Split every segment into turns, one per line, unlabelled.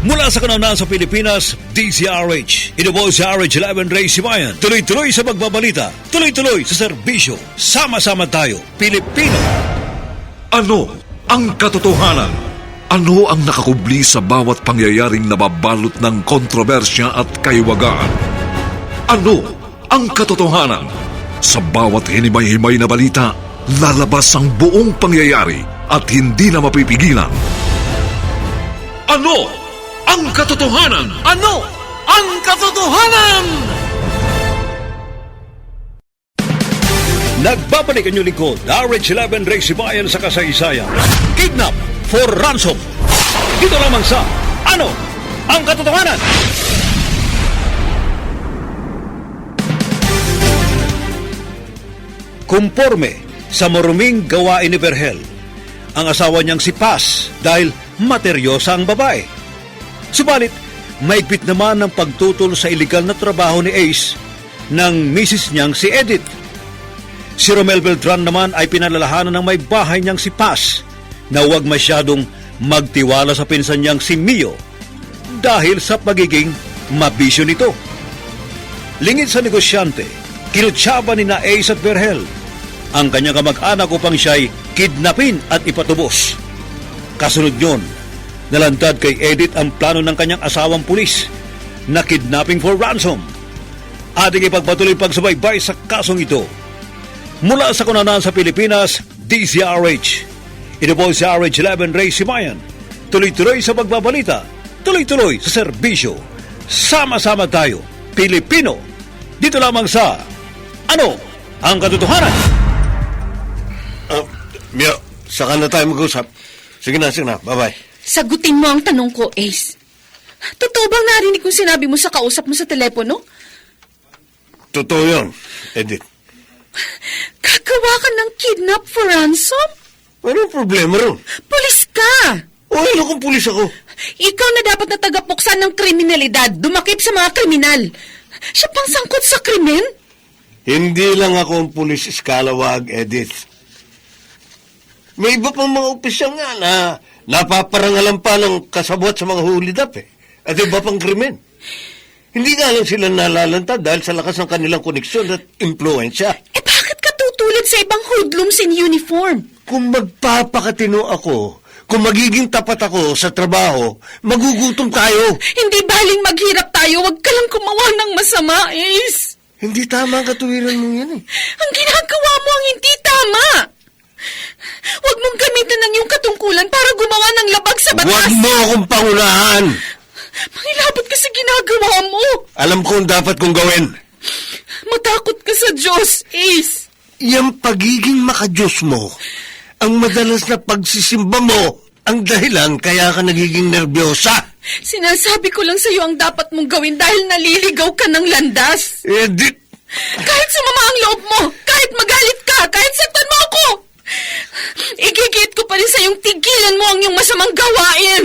Mula sa kanunaan sa Pilipinas, DCRH. Po si RH11 Ray Sibayan. Tuloy-tuloy sa magbabalita. Tuloy-tuloy sa serbisyo. Sama-sama tayo, Pilipino.
Ano ang katotohanan? Ano ang nakakubli sa bawat pangyayaring nababalot ng kontrobersya at kaiwagaan? Ano ang katotohanan? Sa bawat hinimay-himay na balita, lalabas ang buong pangyayari at hindi na mapipigilan. Ano ang katotohanan?
Ano ang katotohanan? Nagbabalik ang lingkod, RH11 Ray Sibayan sa kasaysayan. Kidnap for ransom. Dito lamang sa Ano ang katotohanan? Kumporme sa maruming gawain ni Berhel, ang asawa niyang si Paz dahil materyosa ang babae. Subalit, maigpit naman ang pagtutol sa iligal na trabaho ni Ace ng misis niyang si Edith. Si Romel Beltran naman ay pinalalahanan ng may bahay niyang si Paz na huwag masyadong magtiwala sa pinsan niyang si Mio dahil sa pagiging mabisyo nito. Lingid sa negosyante, kinutsaba ni na Ace at Berhel ang kanyang kamag-anak upang siya'y kidnapin at ipatubos. Kasunod yun, nalandad kay Edith ang plano ng kanyang asawang pulis na kidnapping for ransom. Ating ipagpatuloy pagsubaybay sa kasong ito. Mula sa kunanan sa Pilipinas, DCRH. Ito po si RH11 Ray Simayan. Tuloy-tuloy sa pagbabalita. Tuloy-tuloy sa serbisyo. Sama-sama tayo, Pilipino. Dito lamang sa Ano ang Katotohanan?
Ah, Mio, saka na tayo mag-usap. Sige na, sige na. Bye-bye.
Sagutin mo ang tanong ko, Ace. Totoo bang narinig kong sinabi mo sa kausap mo sa telepono?
Totoo yun, Edith.
Gagawa ka ng kidnap for ransom?
Anong problema ron?
Pulis ka!
O ano kung pulis ako?
Ikaw na dapat na tagapuksan ng kriminalidad, dumakip sa mga kriminal. Siya pang sangkot sa krimen?
Hindi lang ako ang pulis eskalawag, Edith. May iba pang mga opisyal nga na napaparangalan pa ng kasabot sa mga hulidap eh. At iba pang krimen. Hindi nga lang sila nalalantad dahil sa lakas ng kanilang koneksyon at impluensya.
Eh bakit ka tutulad sa ibang hoodlums in uniform?
Kung magpapakatino ako, kung magiging tapat ako sa trabaho, magugutom tayo.
Hindi baling maghirap tayo, wag ka lang gumawa ng masama, Ace.
Hindi tama ang katuwiran mo yan eh.
Ang ginagawa mo ang hindi tama. Huwag mong gamitin ang iyong katungkulan para gumawa ng labag sa batas.
Huwag mo akong pangunahan!
Mangilabot ka sa ginagawa mo.
Alam ko ang dapat kong gawin.
Matakot ka sa Diyos, Ace.
Yang pagiging makajos mo, ang madalas na pagsisimba mo, ang dahilan kaya ka nagiging nervyosa.
Sinasabi ko lang sa iyo ang dapat mong gawin dahil naliligaw ka ng landas.
Edith,
Kahit sumama ang loob mo, kahit magalit ka, kahit saktan. Igigit ko pa rin sa iyong tigilan mo ang iyong masamang gawain.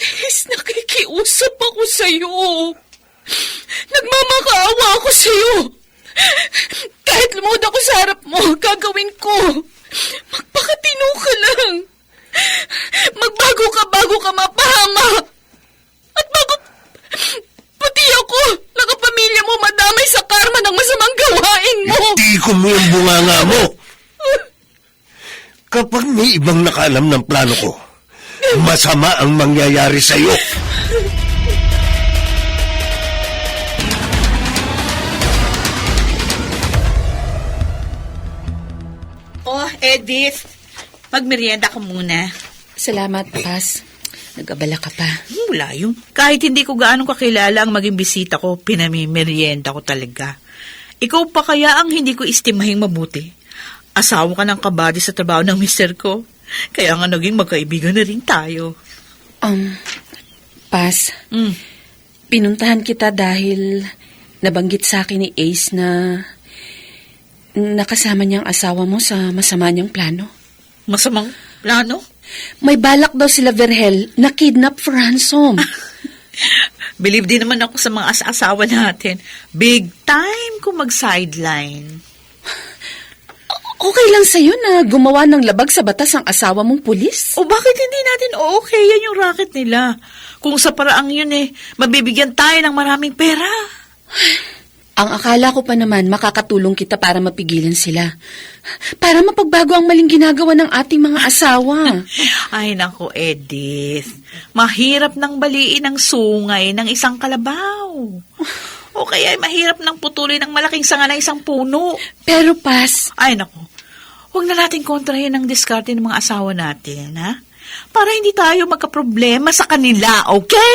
Ace, nakikiusap ako sa iyo. Nagmamakaawa ako sa iyo. Kahit lumod ako sa harap mo, gagawin ko. Magpakatino ka lang. Magbago ka bago ka mapahama. At bago pati ako, nakapamilya mo madamay sa karma ng masamang gawain mo.
hindi ko mo yung bunganga mo. Ibang nakaalam ng plano ko, masama ang mangyayari sa iyo.
Oh, Edith. Magmerienda ka muna.
Salamat, Paz. Nag-abala ka pa.
Wala yung... Kahit hindi ko gaano kakilala ang maging bisita ko, pinamimerienda ko talaga. Ikaw pa kaya ang hindi ko istimahing mabuti. Asawa ka ng kabady sa trabaho ng mister ko. Kaya nga naging magkaibigan na rin tayo.
Um, Paz,
Mm.
Pinuntahan kita dahil nabanggit sa akin ni Ace na nakasama niyang asawa mo sa masama niyang plano.
Masamang plano?
May balak daw sila Verhel na kidnap for ransom.
Believe din naman ako sa mga as-asawa natin. Big time kung mag-sideline.
Okay lang sa'yo na gumawa ng labag sa batas ang asawa mong pulis?
O bakit hindi natin okay yan yung racket nila? Kung sa paraang yun eh, mabibigyan tayo ng maraming pera.
Ang akala ko pa naman makakatulong kita para mapigilan sila. Para mapagbago ang maling ginagawa ng ating mga asawa.
Ay nako, Edith. Mahirap nang baliin ang sungay ng isang kalabaw. O kaya ay mahirap nang putulin ang malaking sanga ng isang puno.
Pero pas,
Ay nako, huwag na natin kontrahin ang diskarte ng mga asawa natin, ha? Para hindi tayo magkaproblema sa kanila, okay?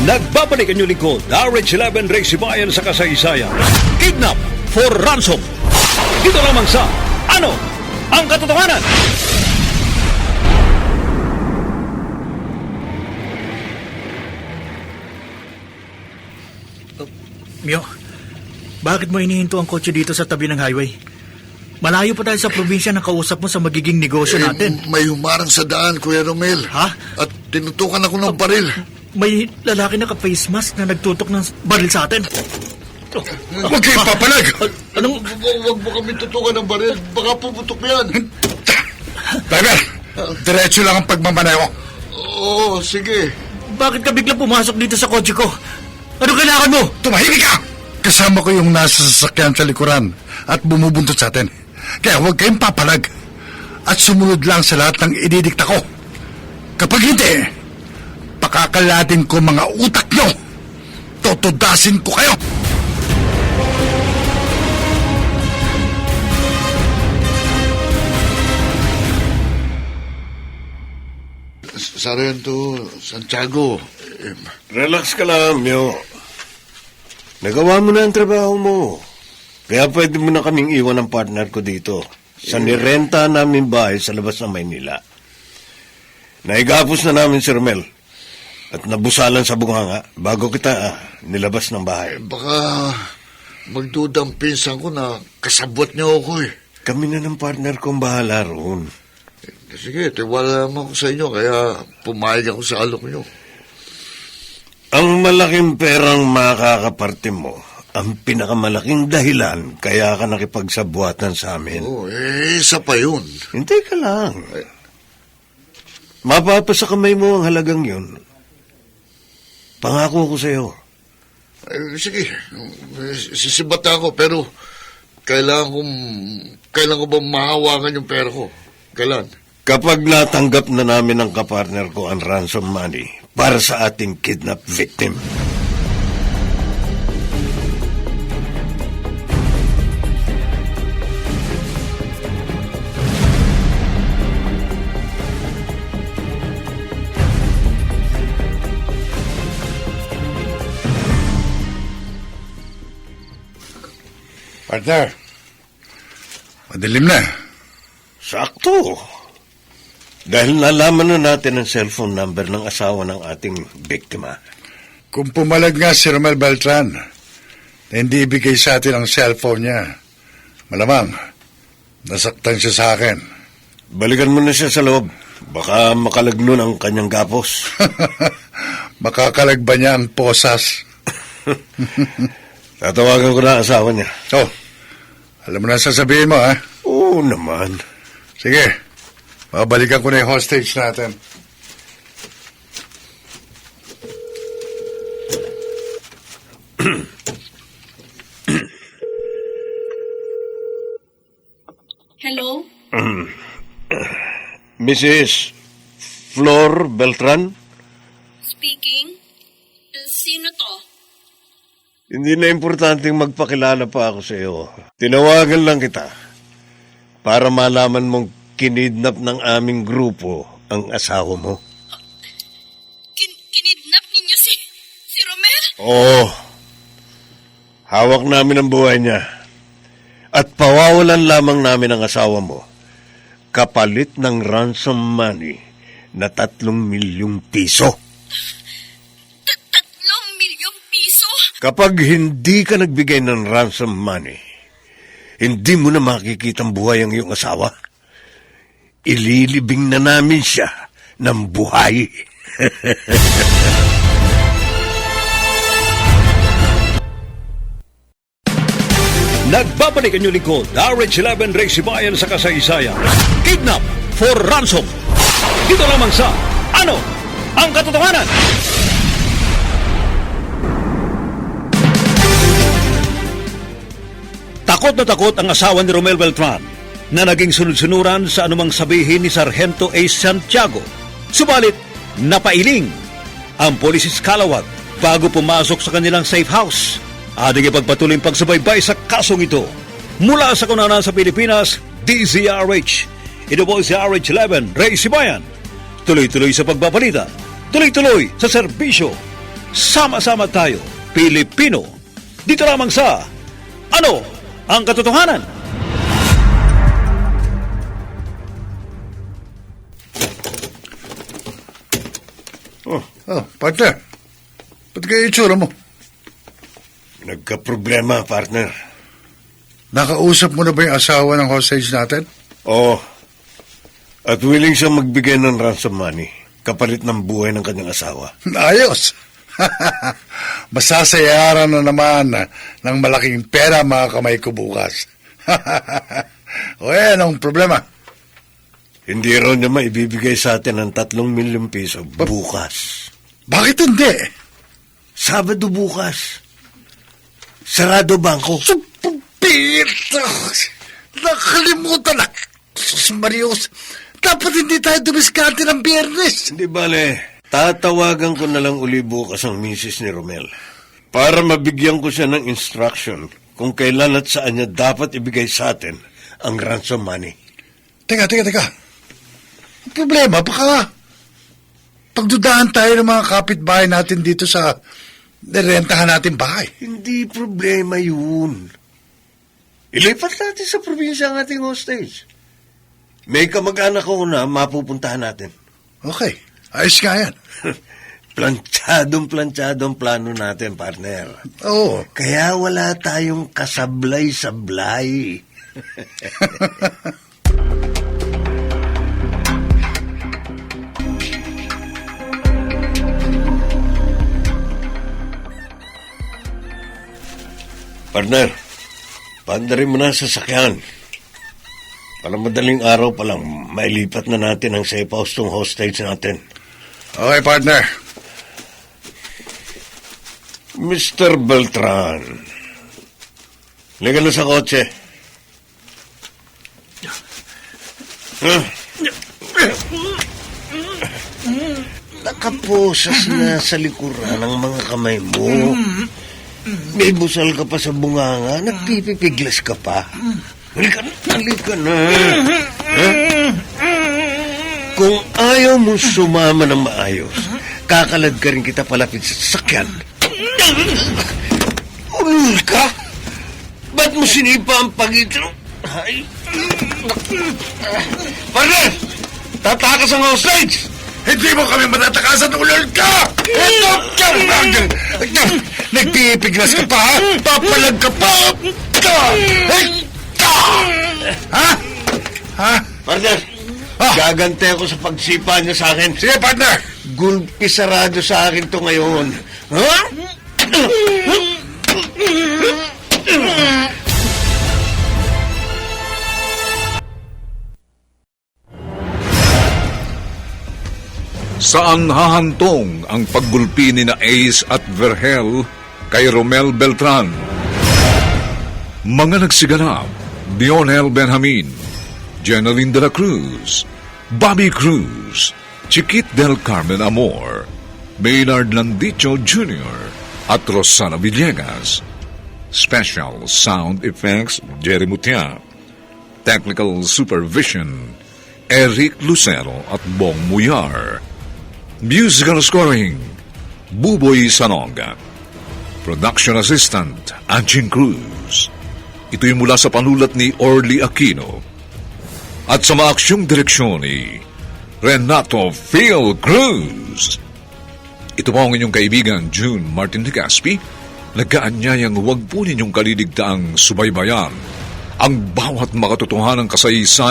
Nagbabalik ang lingkod, RH11 Ray Sibayan sa kasaysayan. Kidnap for ransom. Dito lamang sa Ano ang Katotohanan?
Mio, bakit mo inihinto ang kotse dito sa tabi ng highway? Malayo pa tayo sa probinsya ng kausap mo sa magiging negosyo natin.
Eh, may humarang sa daan, Kuya Romel.
Ha?
At tinutukan ako ng baril.
May lalaki na ka-face mask na nagtutok ng baril sa atin.
Huwag kayong papalag!
Anong...
Huwag mo kami tutukan ng baril. Baka puputok yan.
Driver, diretso lang ang pagmamaneho.
Oo, sige.
Bakit ka bigla pumasok dito sa kotse ko? Ano kailangan mo?
Tumahimik ka! Kasama ko yung nasa sasakyan sa likuran at bumubuntot sa atin. Kaya huwag kayong papalag at sumunod lang sa lahat ng ididikta ko. Kapag hindi, pakakalatin ko mga utak nyo. Totodasin ko kayo.
Sarento, Santiago. Eh,
Relax ka lang, Mio. Nagawa mo na ang trabaho mo. Kaya pwede mo na kaming iwan ng partner ko dito. Sa nirenta namin bahay sa labas ng Maynila. Naigapos na namin si Romel. At nabusalan sa bunganga bago kita ah, nilabas ng bahay.
baka magdudang pinsan ko na kasabot niyo ako eh.
Kami na ng partner kong bahala roon.
Sige, tiwala naman ako sa inyo, kaya pumayag ako sa alok niyo.
Ang malaking perang makakaparte mo, ang pinakamalaking dahilan kaya ka nakipagsabuatan sa amin.
Oo, eh, isa pa yun.
Hintay ka lang. Mapapasa kamay mo ang halagang yun. Pangako ko sa'yo.
Eh, sige, eh, sisibat ako, pero kailangan kong, kailangan ko ba mahawakan yung pera ko? Kailan?
Kapag natanggap na namin ng kapartner ko ang ransom money para sa ating kidnap victim.
Partner, madilim na.
Sakto. Dahil nalaman na natin ang cellphone number ng asawa ng ating biktima.
Kung pumalag nga si Romel Beltran, na hindi ibigay sa atin ang cellphone niya, malamang, nasaktan siya sa akin.
Balikan mo na siya sa loob. Baka makalagno ang kanyang gapos.
Makakalag ba niya ang posas?
Tatawagan ko na ang asawa niya.
Oh, alam mo na sasabihin mo, ha?
Oo naman.
Sige, babalikan ko na yung hostage natin.
Hello?
Mrs. Flor Beltran?
Speaking? Sino to?
Hindi na importanteng magpakilala pa ako sa iyo. Tinawagan lang kita para malaman mong kinidnap ng aming grupo ang asawa mo.
Kin- kinidnap ninyo si, si Romel?
Oo. Hawak namin ang buhay niya. At pawawalan lamang namin ang asawa mo kapalit ng ransom money na tatlong milyong piso.
Tatlong milyong piso?
Kapag hindi ka nagbigay ng ransom money, hindi mo na makikita ang buhay ang iyong asawa. Ililibing na namin siya ng buhay.
Nagbabalik ang inyong lingkod, RH11 Ray Sibayan sa kasaysayan. Kidnap for ransom. Dito lamang sa Ano ang Katotohanan? Takot na takot ang asawa ni Romel Beltran na naging sunod-sunuran sa anumang sabihin ni Sargento A. Santiago. Subalit, napailing ang polis Calawag bago pumasok sa kanilang safe house. Ating ipagpatuloy ang pagsubaybay sa kasong ito. Mula sa kunanan sa Pilipinas, DZRH. Ito po si RH11, Ray Sibayan. Tuloy-tuloy sa pagbabalita. Tuloy-tuloy sa serbisyo. Sama-sama tayo, Pilipino. Dito lamang sa Ano ang Katotohanan?
Oh, partner. Ba't kaya itsura mo?
Nagka-problema, partner.
Nakausap mo na ba yung asawa ng hostage natin?
Oo. At willing siyang magbigay ng ransom money kapalit ng buhay ng kanyang asawa.
Ayos. Masasayaran na naman ng malaking pera mga kamay ko bukas. o eh, anong problema?
Hindi raw niya maibibigay sa atin ng tatlong milyong piso bukas.
Bakit hindi?
Sabado bukas. Sarado bangko.
Pito! Nakalimutan na. Marius, dapat hindi tayo dumiskarte ng biyernes.
Hindi bale, tatawagan ko na lang uli bukas ang misis ni Romel para mabigyan ko siya ng instruction kung kailan at saan niya dapat ibigay sa atin ang ransom money.
Teka, teka, teka. Ang problema, baka pagdudahan tayo ng mga kapitbahay natin dito sa nirentahan natin bahay.
Hindi problema yun. Ilipat natin sa probinsya ang ating hostage. May kamag-anak ko na mapupuntahan natin.
Okay, ayos nga yan.
Planchadong planchadong plano natin, partner.
Oo.
Kaya wala tayong kasablay-sablay. Partner, pandarin mo na sa sakyan. Para madaling araw pa lang, mailipat na natin ang safe house tong hostage natin.
Okay, partner.
Mr. Beltran. Liga na sa kotse. Huh? Nakaposas na sa likuran ang mga kamay mo. May busal ka pa sa bunganga, nagpipipiglas ka pa. Halika na, halika na. Huh? Kung ayaw mo sumama ng maayos, kakalad ka rin kita palapit sa sasakyan. Ulul ka? Ba't mo sinipa ang pagitan? Ay. Partner! Tatakas ang hostage!
Hindi mo kami matatakasan ulol ka! Ito ka! Nagpipiglas ka pa, ha? Papalag ka pa! Ha? Ha?
Partner!
Ah!
Gagante ako sa pagsipa niya sa akin.
Sige, partner!
Gulpi sarado sa akin to ngayon. Ha?
Saan hahantong ang paggulpi ni na Ace at Vergel kay Romel Beltran? Mga nagsiganap, Dionel Benjamin, Jeneline de la Cruz, Bobby Cruz, Chiquit del Carmen Amor, Maynard Landicho Jr., at Rosana Villegas. Special Sound Effects, Jerry Mutia. Technical Supervision, Eric Lucero at Bong Muyar. Musical Scoring, Buboy Sanonga. Production Assistant, Anjing Cruz. Ito'y mula sa panulat ni Orly Aquino. At sa maaksyong direksyon ni Renato Phil Cruz. Ito po ang inyong kaibigan, June Martin de Gaspi, nagkaanyayang huwag po ninyong kaliligtaang subaybayan ang bawat makatotohanang kasaysayan